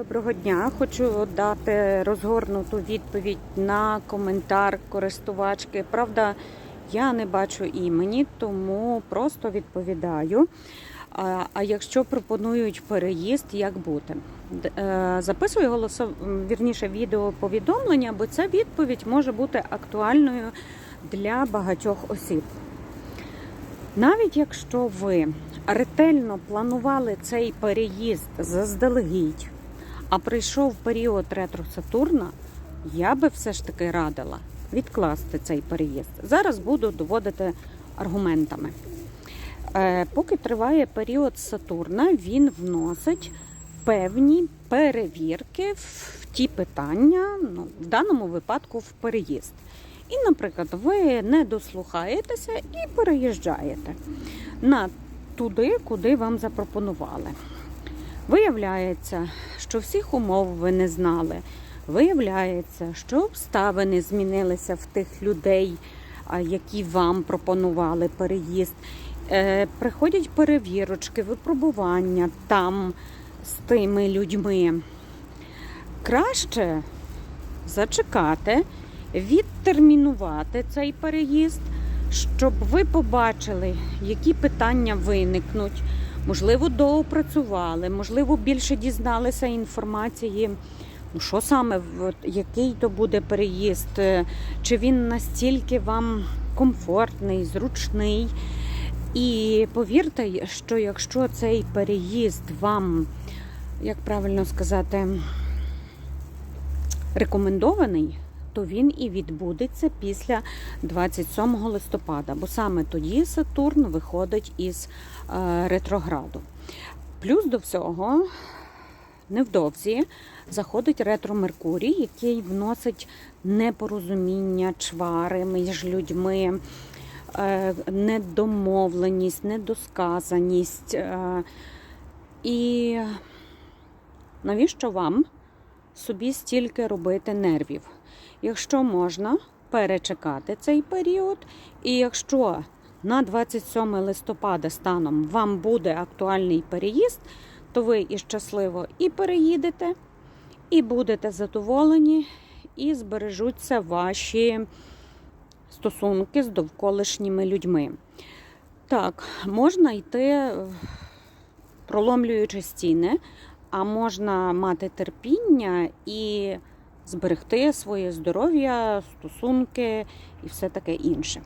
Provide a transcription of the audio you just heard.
Доброго дня. Хочу дати розгорнуту відповідь на коментар користувачки. Правда, я не бачу імені, тому просто відповідаю. А, якщо пропонують переїзд, як бути? Е, Записую голосов... вірніше відео повідомлення, бо ця відповідь може бути актуальною для багатьох осіб. Навіть якщо ви ретельно планували цей переїзд заздалегідь, а прийшов період ретро Сатурна, я би все ж таки радила відкласти цей переїзд. Зараз буду доводити аргументами. Е, Поки триває період Сатурна, він вносить певні перевірки в ті питання, ну, в даному випадку в переїзд. І, наприклад, ви не дослухаєтеся і переїжджаєте на туди, куди вам запропонували. Виявляється, що всіх умов ви не знали. Виявляється, що обставини змінилися в тих людей, які вам пропонували переїзд. Е, Приходять перевірочки, випробування там з тими людьми. Краще зачекати, відтермінувати цей переїзд, щоб ви побачили, які питання виникнуть. Можливо, доопрацювали, можливо, більше дізналися інформації. Ну, що саме, який то буде переїзд, е, чи він настільки вам комфортний, зручний. І повірте, що якщо цей переїзд вам, як правильно сказати, рекомендований, то він і відбудеться після 27 листопада, бо саме тоді Сатурн виходить із е, ретрограду. Плюс до всього, невдовзі заходить ретро Меркурій, який вносить непорозуміння, чвари між людьми, е, недомовленість, недосказаність. е, І навіщо вам собі стільки робити нервів? Якщо можна перечекати цей період, і якщо на 27 листопада станом вам буде актуальний переїзд, то ви і щасливо і переїдете, і будете задоволені, і збережуться ваші стосунки з довколишніми людьми. Так, можна йти, проломлюючи стіни, а можна мати терпіння і зберегти своє здоров'я, стосунки і все таке інше.